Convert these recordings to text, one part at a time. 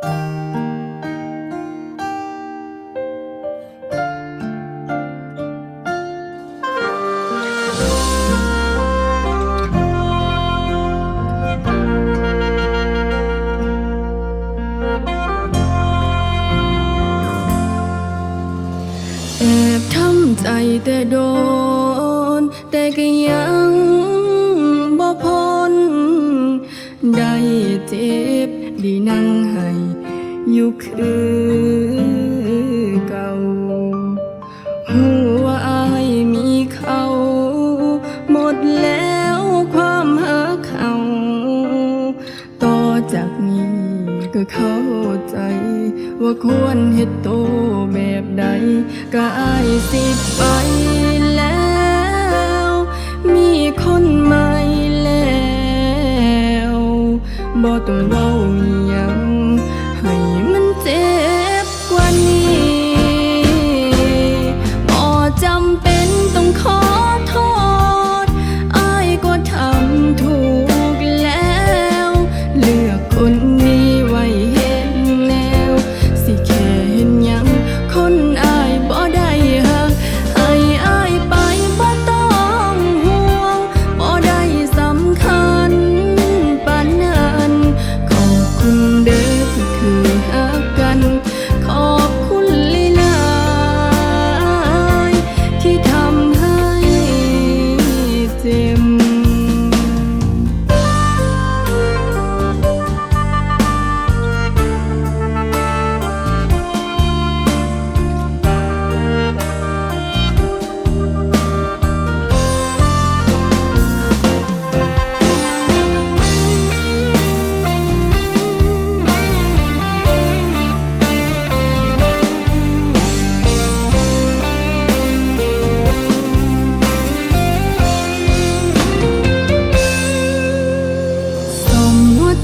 แอบทำใจแต่โดน แต่ก็ยังบ่พ้นได้เจ็บ ดีนั่งให้อยู่คือเก่าหัวอายมีเขาหมดแล้วความหาเขาต่อจากนี้ก็เข้าใจ ว่าควรเฮ็ดโตแบบใดก็อายสิไป บ่ต้องเว้าอิหยังให้มันเจ็บ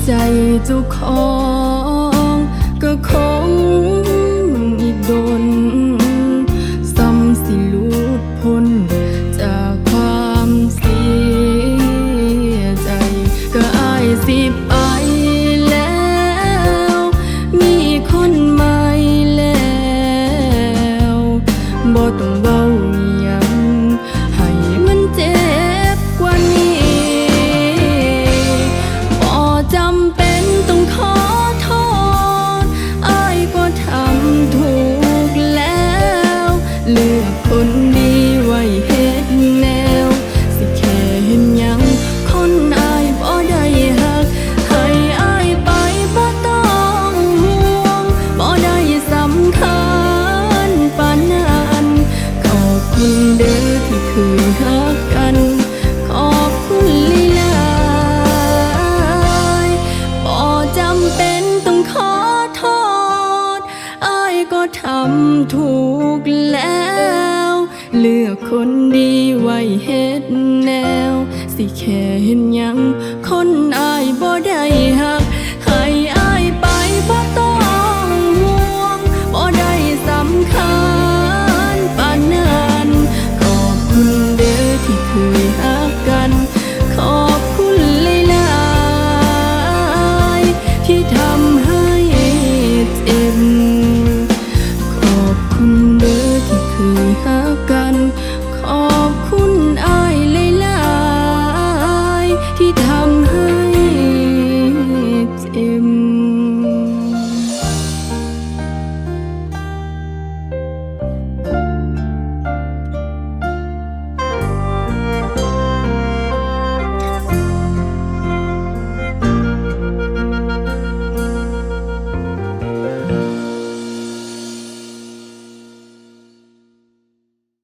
ใจเจ้าของก็คงอีกดนซ้ำสิลุดพ้นจากความเสียใจ ก็อายสิไปแล้ว มีคนใหม่แล้วบ่ต้อง กกัน ขอบคุณหลายๆบ่จำเป็นต้องขอโทษอายก็ทำถูกแล้ว เลือกคนดีไว้เฮ็ดแนว สิแค่เห็นยังคนอายบ่ได้